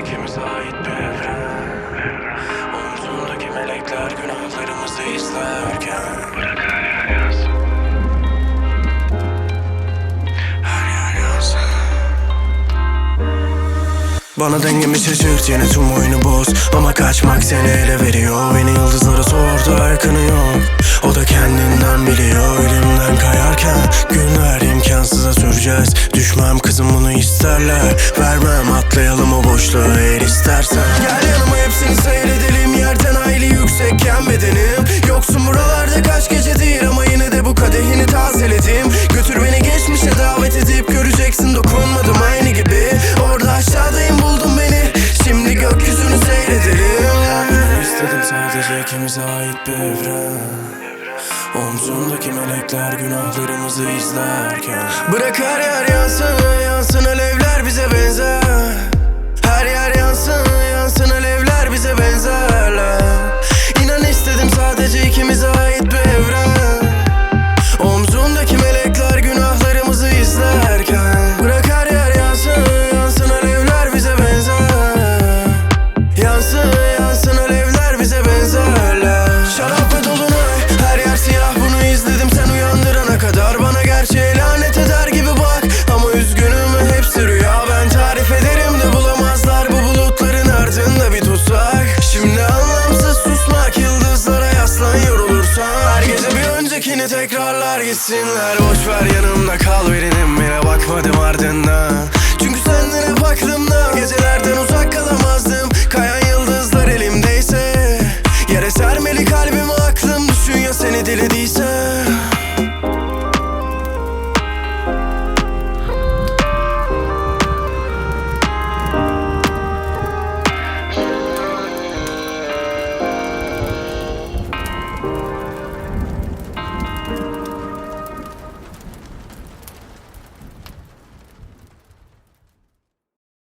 ikimize ait bir evren. Omzundaki melekler günahlarımızı izlerken. Bırak her yer yansın Her yer bana dengemi şaşırt yine tüm oyunu boz. Ama kaçmak seni ele veriyor. Beni yıldızlara sordu aykını yok. O da kendinden biliyor Elimden kayarken. Günler imkansıza süreceğiz. Düşmem kızım bunu isterler. Vermem atlayalım o boşluğu eğer istersen. Gel yanıma hepsini seyredelim. Yerden hayli yüksekken bedenim. Yoksun buralarda kaç gecedir Ama yine de bu kadehini tazeledim. Götür beni geçmişe davet edip Göreceksin. Dokunmadım aynı gibi. Orada aşağıdayım buldun beni. Şimdi gökyüzünü seyredelim. İstedim sadece ikimize ait bir evren. Omzundaki melekler günahlarımızı izlerken. Bırak her yer yansın, yansın alevler öncekini tekrarlar gitsinler. Boş ver yanımda kal verinim yine bakmadım ardından. Çünkü senden